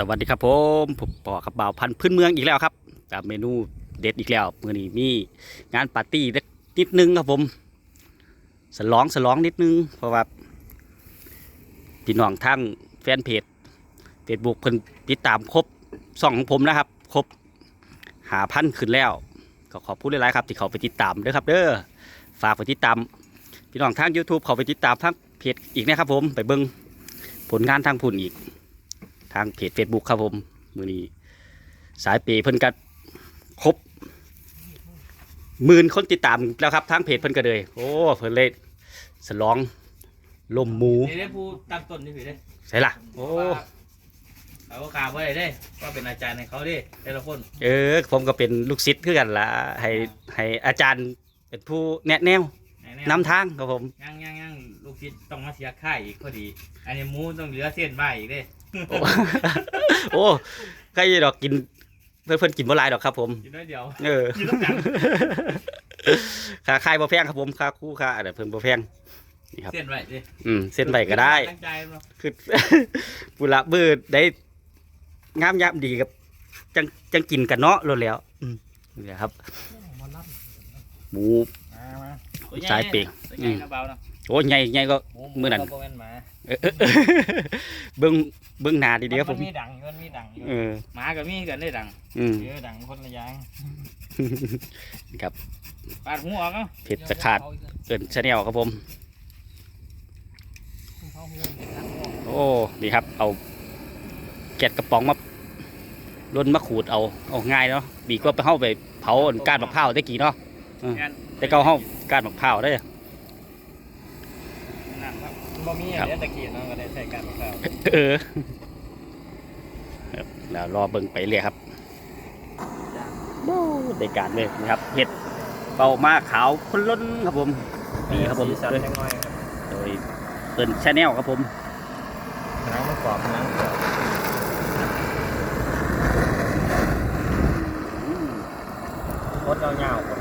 สวัสดีครับผมผมปอกับบ่าวพันธุ์พื้นเมืองอีกแล้วครับกับเมนูเด็ดอีกแล้วมื่อนี้มีงานปาร์ตี้เล็กนิดนึงครับผมสลองสลองนิดนึงเพราะว่าพี่น้องทั้งแฟนเพจเฟซบุ๊กเพิ่นติดตามครบสองของผมนะครับครบหาพันขึ้นแล้ว ก็ขอบคุณหลายๆครับ ที่เขาไปติดตามด้อครับเด้อฝากไปติดตามพี่น้องทาง YouTube เขาไปติดตามทางเพจอีกนะครับผมไปเบิ่งผลงานทางพุ่นอีก ทางเพจ Facebook ครับผมมือนี้สายเปย์เพิ่นก็ครบหมื่นคนติดตามแล้วครับทางเพจเพิ่นก็เลยโอ้เพิ่นเลยสลองลมหมูนี่ได้ผู้ตั้งต้นนี่ผิดได้ใช่ล่ะโอ้เอาข่าวไว้ได้ก็เป็นอาจารย์ในเขาดิแต่ละคนเออผมก็เป็นลูกศิษย์คือกันละให้ให้อาจารย์เป็นผู้แนะแนวแน่นำทางครับผมย่างย่างย่างลูกศิษย์ต้องมาเสียค่ายอีกพอดี อันนี้หมูต้องเหลือเส้นใบอีกเด้ โอ้โอ้ใครดอกกิน เพื่อนเพิ่นกินบ่หลายดอกครับ ผม กินน้อยเดียวเออกินต้องกันค่าค่ายบ่แพงครับผมค่าคู่ค่าอะไรเพิ่นบ่แพงครับเส้นไว้ดิอืมเส้นใบก็ได้ตั้งใจเนาะคือปุระบืดได้งามยามดีกับ จังจังกินกันเนาะรวดแล้ว อืมนี่แหละครับหมูสายเปย์ตัวใหญ่นะเบาเนาะ โอ้ยใหญ่ใหญ่ก็มื้อนั้นก็บ่แม่นหมาเออเออเออเบิ้งเบิ้งหน้าดีๆครับผมนมีดังมันมีดังอยู่เออหมาก็มีกันได้ดังอืมเยอะดังคนละอย่างครับปาดหูออกเนาะเผ็ดสะขาดเกินชาแนลครับผม โอ้นี่ครับ เอาแกะกระป๋องมาล้นมาขูดเอาเอาง่ายเนาะดีกว่าไปเข้าไปเผาก้านมะพร้าวได้กี่เนาะงั้นแต่เก็เข้าก้านมะพร้าวได้อนั่นครั บบ่มีอันเนี้ยตะกี้เนาะก็ได้ใส่กันข้าวเออครับแล้วรอเบิ่งไปเรื่อยครับโอ้ได้การเลยนะครับเห็ดเป่ามาขาวพ้นล้นครับผมนี่ครับผมสีสันโดยจังน้อยครับโดยเปิดชาแนลครับผมหนังมันกรอบหนังกรอบโคตรยาวๆครับ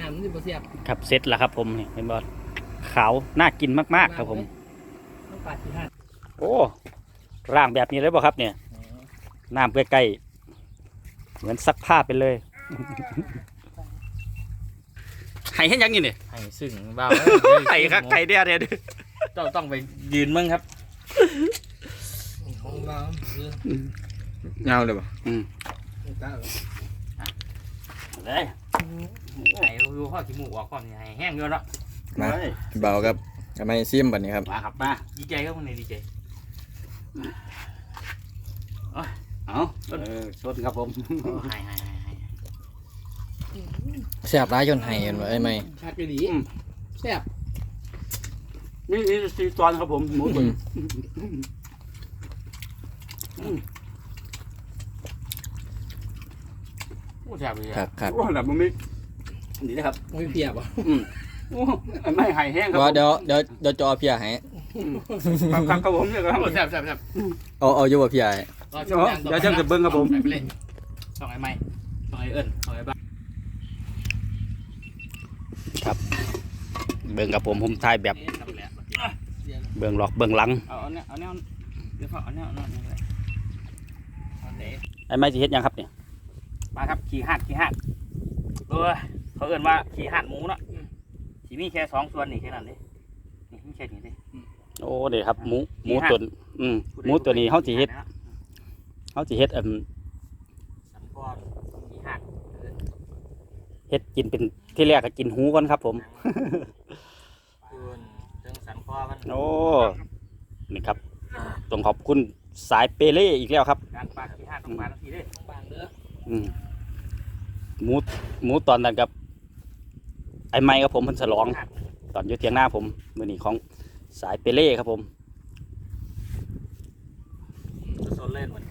น้ำมันสิ บ่เสียบครับเสร็จแล้วครับผมนี่เห็นบอขาวน่ากินมากๆครับผมต้องปาดที่ห้าโอ้ร่างแบบนี้เลยบ่ครับเนี่ยน้ำใกล้ๆเหมือนซักผ้าไปเลยไห้เห็นยังอยู่เนี่ยให้ซึ่งเบาไห้ครับไห้เดียวเดียวเจ้าต้องไปยืนมึงครับเงาเลยป่ะอืมเลย ไห้ดูข้อขี้มูกออกความนี่ให้แห้งเยอะเนาะมาเบาครับทำไมซิมบัดนี้ครับมาครับมาดีใจครับคนนี้ดีใจเอาเออชนครับผมให้ให้ให้ให้แซ่บร้ายจนไห้เห็นบ่ไอ้ไหมชัดไปดีแซ่บนี่นี่ซีตอนครับผมหมูตุ๋น โอ้ แซ่บเลยครัอะบครับโอ้แบบมันไม่นี่นะครับไม่เพียบอะโอ้ไม่ไห้แห้งครับว่าเดี๋ยวเดี๋ยวเดี๋ยวจอเพียให้ครับครับครับผมเนี่ยครับโอ้แซ่บแซ่บแซ่บเอาเอาอยู่บ่เพียให้รอเดี๋ยวเดี๋ยวจะเบิ้งครับผมไปเลยสองไอ้ไม้สองไอ้เอิญสองไอ้บ้าเบิ้งครับผมผมถ่ายแบบเอ๊ะทำแหละเบิ้งหลอกเบิ้งหลังเอาเอาเนี่ยเอาเนี่ยเดี๋ยวเอาเนี่ยเอาเนี่ยเอาเนี่ยเอาเนี่ยไอ้ไม้สิเฮ็ดหยังครับเนี่ย มาครับขี่หัดขี่หัดเออเขาเอิ้นว่าขี่หัดหมูเนาะสีมีแค่สองส่วนนี่แค่นั้นเลยนี่มีแค่นี้เลย โอ้เดี๋ยวครับหมูหมูตัวอืมหมูตัวนี้เฮาสิเฮ็ดเฮาสิเฮ็ดอันสันคอขี่หัดเฮ็ดกินเป็นที่แรกก็กินหูก่อนครับ ผมคุณถึงสันคอมันโอ้นี่ครับต้องขอบคุณสายเปเล่อีกแล้วครับการปาดขี่หัดต้องปาดทันทีเลยบางเด้ออืม หมูหมูตอนนั้นกับ ไอ้ไม้ครับผมเพิ่นฉลอง ตอนอยู่เทียงหน้าผมมือนี้ของสายเปเล่ครับผมโซนเล่นหมด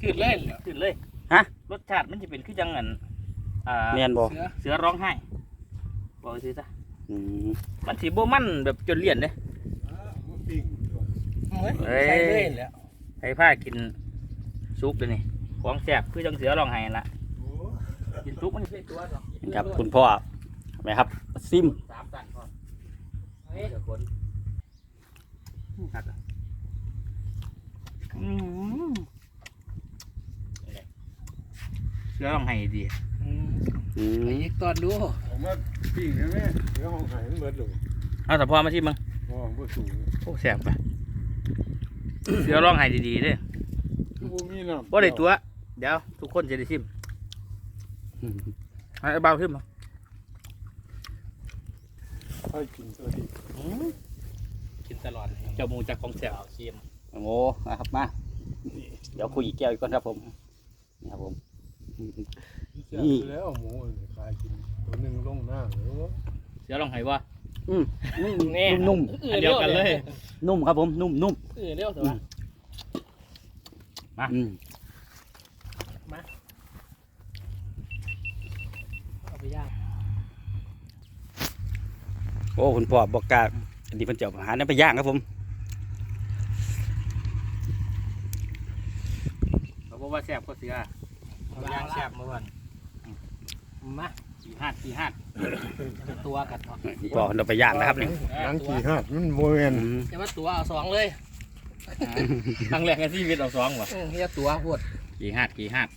ขืดเล่นเหรอขึ้นเลยฮะรสชาติมันจะเป็นคือจังเงินอ่าเมียนบ่เสือเสือร้องไห้บอกสิจ้ะอืมมันสีโบมันแบบจนเลี่ยนเลยเฮ้ยใส่เล่นแล้วให้ผ้ากินซุปเลยนี่ ของแซ่บคือจังเสือร้องไห้นั่นละกินซุปมันเป็นตัวสองนี่ครับคุณพ่อไหมครับ ซิมสามตันพอเฮ้ยเดี๋ยวคนครับอืมเสือลองให้ดีอืมอืมไอ้ยิกตอนดูผมว่าปิ้งนะแม่เดี๋ยวห้องไข่มันเบิดลงเอาแต่พอมาที่มึงห้องบ่สูงโอ้แสบไปเสือลองให้ดีๆเด้อคือบ่มีน้ำว่าได้ตัว เดี๋ยว ทุกคนจะได้ชิมให้เบาขึ้นมาให้กินตัวดีกินตลอดเลยเจ้าหมูจากของแสบเอาเค็มโอ้นะครับมาเดี๋ยวคุยอีกแก้วอีกก่อนครับผมนี่ครับผมแซ่บอยู่แล้วหมูนี่ขายกินตัวหนึงลงหน้าเลยว่าเสือลองให้ว่าอืมนุ่มอันเดียวกันเลยๆนุ่มครับผม นุ่มนุ่มเออเร็วแต่ว่า อืมเอาไปย่างโอ้คุณพ่อบอกกล้าอันนี้เพิ่นจะเอาอาหารนั้นไปย่างครับผมเขาบอกว่าแสบก็เสือย่างแซ่บเมื่อวันมาขี่หัดขี่หัดเป็นตัวกันเนาะคุณพ่อเพิ่นเอาไปย่างนะครับนี่หนังขี้หัดมันบ่แม่นอืมจะว่าตัวเอาสองเลยครั้งแรกในชีวิตเอาสองว่ะเออเฮียตัวพวด ขี่หัดขี่หัด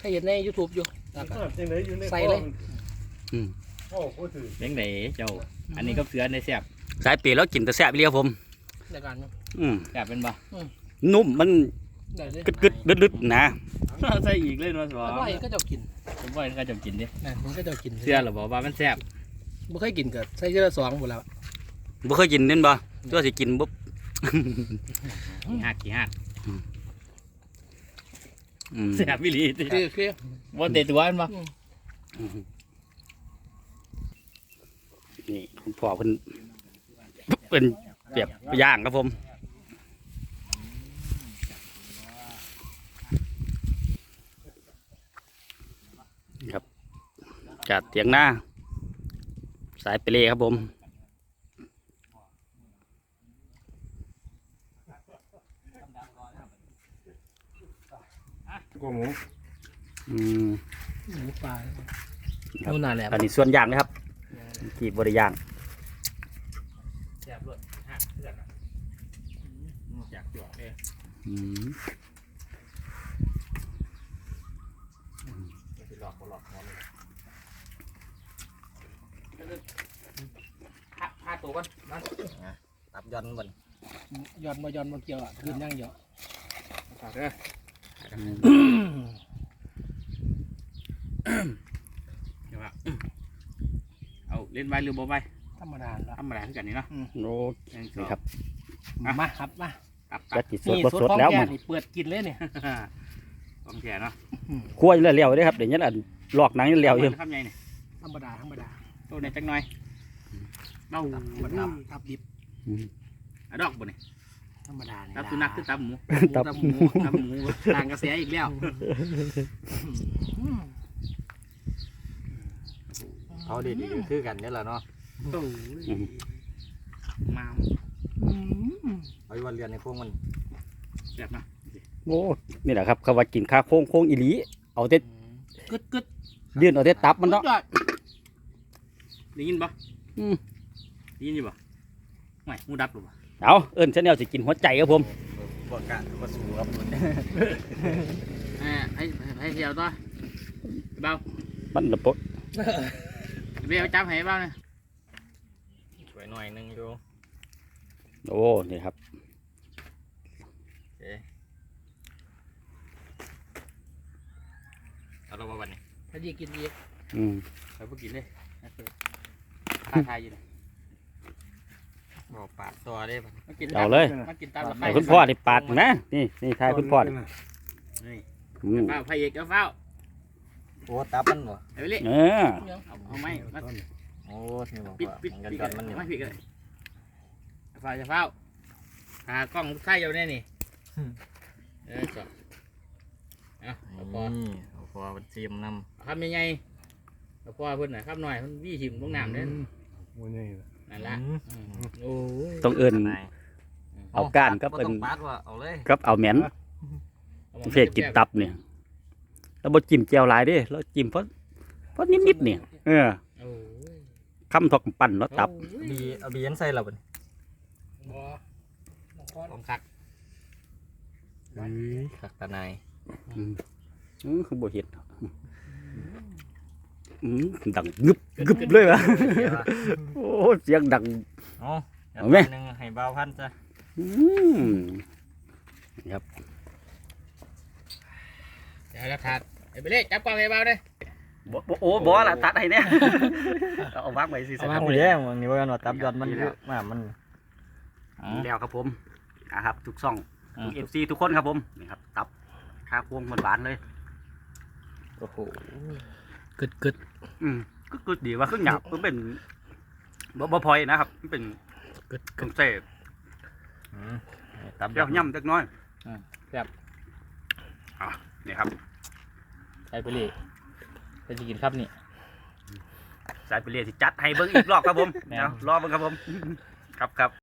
ให้เห็นใน YouTube อยู่แล้วก็หัดจังไดอยู่ในใส่เลย อืม โอ้บ่ถือเลี้ยงไหนเจ้า อันนี้ก็เสือในแสบสายเปรี้ยวแล้วกินแต่แซ่บอีเลีครับผม เดี๋ยวกันเนาะอืมแสบเป็นบ่นุ่มมันได้เลยกึดกึดดึดดึดๆนะใส่อีกเลยเนาะสอแล้วงว่าเห็นก็จะกินผมว่าก็จะกินดินั่นมันก็จะกินเสือหรอบอกว่ามันแสบบ่เคยกินเกิดใส่เชือสองหมดแล้วบ่เคยกินเน่นบ่ตัวสิกินปุ๊บ ขี่หัดขี่หัดอืม แสบวิลีคือคือว่าเด็ดตัวมันบ่นี่คุณพ่อเพิ่นเป็นเปรียบย่างครับผมนี่ครับจากเถียงหน้า สายเปเล่ครับผม ก็หมูอืมหมูปลาครับนู่นน่ะแหละอันนี้ส่วนย่างนะครับกีบบริย่างแสบเลยหัดเพื่อนจากจวกเองอืมหลอกบ่หลอกหมอเลยห้าตัวก่อนมาตับยอนบ่นย้อนบ่ย้อนบ่เกี่ยวอะขึ้นย่างเยอะฝากเด้อ เดี๋ยวว่าเอาเล่นไว้หรือบ่ไว้ธรรมดาละธรรมดาคือกันนี่เนาะโอ้หนึ่งสนี่องครับมาครับมาตับจัตัดบจิตสดนี่บดสูตสรดของแล้วแกมันนี่เปิดกินเลยเนี่ยของแก่เนาะคั่วอยู่แล้วเลี้ยวเด้อครับเดี๋ยวนี้อันลอกหนังอยู่แล้วอยู่ทำไงเนี่ยธรรมดาธรรมดาตัวเนี่ยจักหน่อยเบ้าตับธรรมดาตับดิบ อะดอกบ่เนี่ย ธรรมดาเนี่ยตับสุนัขคือตับหมูตับตับหมูตับหมูต่างกระแสอีกแล้วเอาดีๆคือกันนี่แหละเนาะอืมมาเอาวันเรียนในพวกมันแบบนะโอ้นี่แหละครับเขาว่ากินข้าวโค้งโค้งอีหลีเอาแต่กึดกึดเดือนเอาแต่ตับมันเนาะสุดยอดได้ยินปะอืมได้ยินอยู่ปะไม่หูดับหรือปะ เอาเอิ้นชาแนลสิกินหัวใจครับผมบ่กะบ่สู้ครับอ่าให้ให้เที่ยวต่อเบามันระบบเบลจับให้เบาเนี่ยสวยหน่อยนึงอยู่โอ้นี่ครับเอาเราวันนี้ถ้าดีกินอีกอืมไปพวกกินเลยนะคือท่าทายอยู่เลย บ่ปาดตัวได้บ่มากินเอาเลย มากินตามราคาให้คุณพ่อได้ปาดนะ นี่นี่ทายคุณพ่อนี่อืมเฝ้าพายเอกก็เฝ้าโอ้ตับมันบ่เอาไปเลยเออเอาเอาไม้มาโอ้นี่บ่ปิดว่าปิดมันปิดยอนมันนี่ไม่ปิดเลยเฝ้าจะเฝ้าหากล้องลูกไข่อยู่เนี่ยนี่เออจบเอาเอาพอนี่เอาพอมันซีมนำคำยังไงเอาพอเพิ่นน่ะคำหน่อยเพิ่นวี่หิมลงน้ำเด้อบ่ใหญ่ล่ะ นั่นละอืมโอ้ยต้องเอิ้นเอาก้านกับบ่เป็นต้องปาดว่าเอาเลยครับเอาแหมนเฟศกินตับเนี่ยแล้วบ่จิ้มแจ่วหลายเด้แล้วจิ้มเพราะเพราะนิดๆเนี่ยเออโอ้ยคำทอกปั่นแล้วตับโอ้ยบีเอาบียันใส่แล้วบ่นี่บ่พอของคักคักตาในายอืมอืมคือบ่เห็ด อืมดังงึบงึบเลยวะเดี๋ยวอะโอ้เสียงดังเอาเดี๋ยวเอาไหมตอนหนึงให้เบาพันซะอืมครับเดี๋ยวจะถาดไปเลยจับกล้องไอ้เบาเลย บ่บ่โอ้บ่ละตัดให้เนี่ยเอาวางไว้สิสักเอาเด้มึงนี่ว่ากันว่าตับยอดมันเยอะมากมันแล้วครับผมนะครับทุกซ่องอืทุมกเอฟซีทุกคนครับผมนี่ครับ ตับข้าวพวงหวานๆเลย โอ้โห กึดกึดอืมก็ก็ดีว่าเครื่องหยาบมันเป็นบ่บ่พลอยนะครับมันเป็นกึดเครื่องเสพอืมตับเปรี้ยวย่ำเล็กน้อยครับอะนี่ครับใส่ไปเลยไปจะกินครับนี่ สายไปเรียนสิจัดให้เบิ้งอีกรอบครับผมแม่น เดี๋ยวรอเบิ้งครับผม ครับครับ